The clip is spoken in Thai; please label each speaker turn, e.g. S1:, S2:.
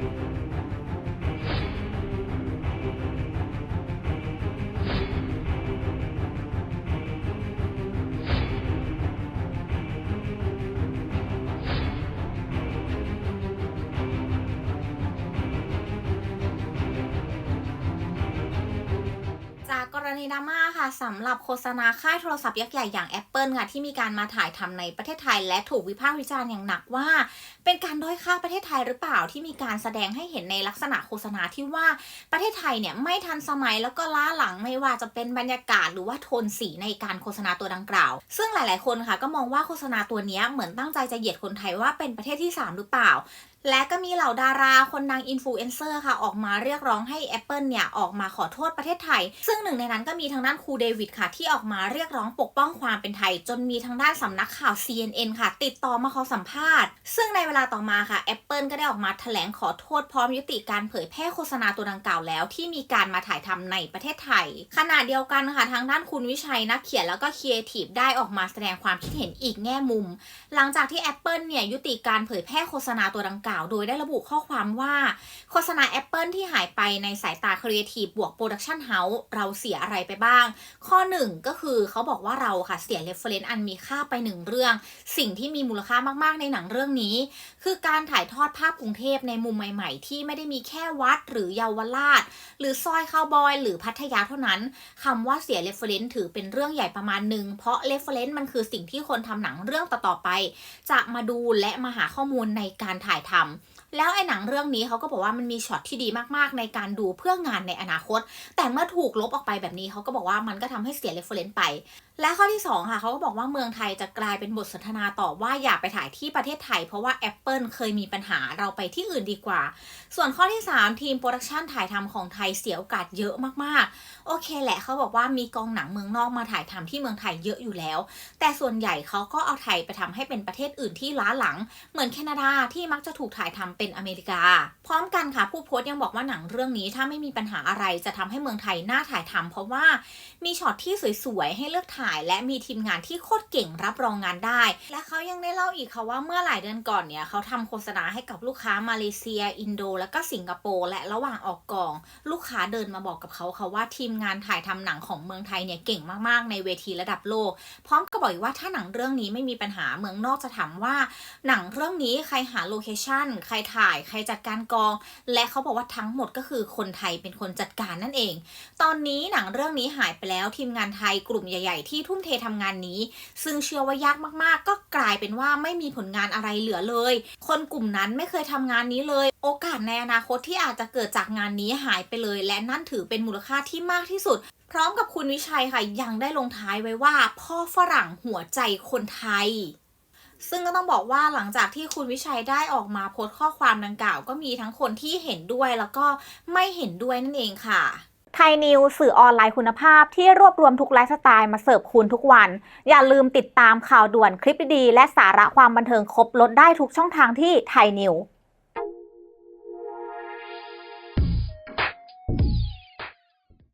S1: thank you รณีดราม่าค่ะสำหรับโฆษณาค่ายโทรศัพท์ยักษ์ใหญ่อย่าง Apple ค่ะที่มีการมาถ่ายทำในประเทศไทย และถูกวิพากษ์วิจารณ์อย่างหนักว่า เป็นการด้อยค่าประเทศไทยหรือเปล่าที่มีการแสดงให้เห็นในลักษณะโฆษณาที่ว่าประเทศไทยเนี่ยไม่ทันสมัยแล้วก็ล้าหลังไม่ว่าจะเป็นบรรยากาศหรือว่าโทนสีในการโฆษณาตัวดังกล่าว ซึ่งหลาย ๆ คนค่ะก็มองว่าโฆษณาตัวนี้เหมือนตั้งใจจะเหยียดคนไทยว่าเป็นประเทศที่สามหรือเปล่าและก็มีเหล่าดาราคนดังอินฟลูเอนเซอร์ค่ะ ออกมาเรียกร้องให้ Apple เนี่ย ออกมาขอโทษประเทศไทย ซึ่งหนึ่งในนั้นก็มีทางด้านครูเดวิดค่ะ ที่ออกมาเรียกร้องปกป้องความเป็นไทย จนมีทางด้านสำนักข่าว CNN ค่ะ ติดต่อมาขอสัมภาษณ์ ซึ่งในเวลาต่อมาค่ะ Apple ก็ได้ออกมาแถลงขอโทษพร้อมยุติการเผยแพร่โฆษณาตัวดังกล่าวแล้ว ที่มีการมาถ่ายทำในประเทศไทย ขณะเดียวกันค่ะทางด้านคุณวิชัยนักเขียนแล้วก็ครีเอทีฟได้ออกมาแสดงความคิดเห็นอีกแง่มุม หลังจากที่ Apple เนี่ยยุติการเผยแพร่โฆษณาตัวดังกล่าวโดยได้ระบุข้อความว่า โฆษณา Apple ที่หายไปในสายตา Creative บวก Production House เราเสียอะไรไปบ้าง ข้อ 1 ก็คือเขาบอกว่าเราค่ะเสีย reference อันมีค่าไปหนึ่งเรื่อง สิ่งที่มีมูลค่ามากๆ ในหนังเรื่องนี้ คือการถ่ายทอดภาพกรุงเทพในมุมใหม่ๆ ที่ไม่ได้มีแค่วัดหรือเยาวราช หรือซอยคาวบอยหรือพัทยาเท่านั้นคำว่าเสีย reference ถือเป็นเรื่องใหญ่ประมาณหนึ่งเพราะ reference มันคือสิ่งที่คนทำหนังเรื่องต่อๆไป จะมาดูและมาหาข้อมูลในการถ่ายทำ แล้วไอ้หนังเรื่องนี้เขาก็บอกว่ามันมีช็อตที่ดีมากๆ ในการดูเพื่องานในอนาคต แต่เมื่อถูกลบออกไปแบบนี้เขาก็บอกว่ามันก็ทำให้เสียเรฟเฟรนซ์ไป และข้อที่ 2 ค่ะเขาก็บอกว่าเมืองไทยจะกลายเป็นบทสนทนาต่อว่าอย่าไปถ่ายที่ประเทศไทย เพราะว่า Apple เคยมีปัญหาเราไปที่อื่นดีกว่า ส่วนข้อที่ 3 ทีมโปรดักชันถ่ายทำของไทยเสียโอกาสเยอะมากๆ โอเคแหละเขาบอกว่ามีกองหนังเมืองนอกมาถ่ายทำที่เมืองไทยเยอะอยู่แล้ว แต่ส่วนใหญ่เขาก็เอาไทยไปทำให้เป็นประเทศอื่นที่ล้าหลัง เหมือนแคนาดาที่มักจะถูกถ่ายทำเป็นอเมริกา พร้อมกันค่ะผู้โพสต์ยังบอกว่าหนังเรื่องนี้ถ้าไม่มีปัญหาอะไรจะทำให้เมืองไทยน่าถ่ายทำเพราะว่ามีช็อตที่สวยๆ ให้เลือกถ่าย และมีทีมงานที่โคตรเก่งรับรองงานได้ และเขายังได้เล่าอีกค่ะว่าเมื่อหลายเดือนก่อนเนี่ยเขาทำโฆษณาให้กับลูกค้ามาเลเซีย อินโด และก็สิงคโปร์และระหว่างออกกอง ลูกค้าเดินมาบอกกับเขาค่ะว่าทีมงานถ่ายทำหนังของเมืองไทยเนี่ยเก่งมากๆ ในเวทีระดับโลก พร้อมกับอกอีกว่าถ้าหนังเรื่องนี้ไม่มีปัญหาเมืองนอกจะถามว่า หนังเรื่องนี้ใครหาโลเคชั่นใครถ่าย ใครจัดการกอง และเขาบอกว่าทั้งหมดก็คือคนไทยเป็นคนจัดการนั่นเอง ตอนนี้หนังเรื่องนี้หายไปแล้วทีมงานไทยกลุ่มใหญ่ ๆ ที่ทุ่มเททำงานนี้ ซึ่งเชื่อว่ายากมากๆ ก็กลายเป็นว่าไม่มีผลงานอะไรเหลือเลย คนกลุ่มนั้นไม่เคยทำงานนี้เลย โอกาสในอนาคตที่อาจจะเกิดจากงานนี้หายไปเลย และนั่นถือเป็นมูลค่าที่มากที่สุดพร้อมกับคุณวิชัยค่ะยังได้ลงท้ายไว้ว่า พ่อฝรั่งหัวใจคนไทย ซึ่งก็ต้องบอกว่าหลังจากที่คุณวิชัยได้ออกมาโพสต์ข้อความดังกล่าว ก็มีทั้งคนที่เห็นด้วยแล้วก็ไม่เห็นด้วยนั่นเองค่ะ
S2: ไทยนิวสื่อออนไลน์คุณภาพที่รวบรวมทุกไลฟ์สไตล์มาเสิร์ฟคุณทุกวัน อย่าลืมติดตามข่าวด่วนคลิปดี และสาระความบันเทิงครบลดได้ทุกช่องทางที่ไทยนิว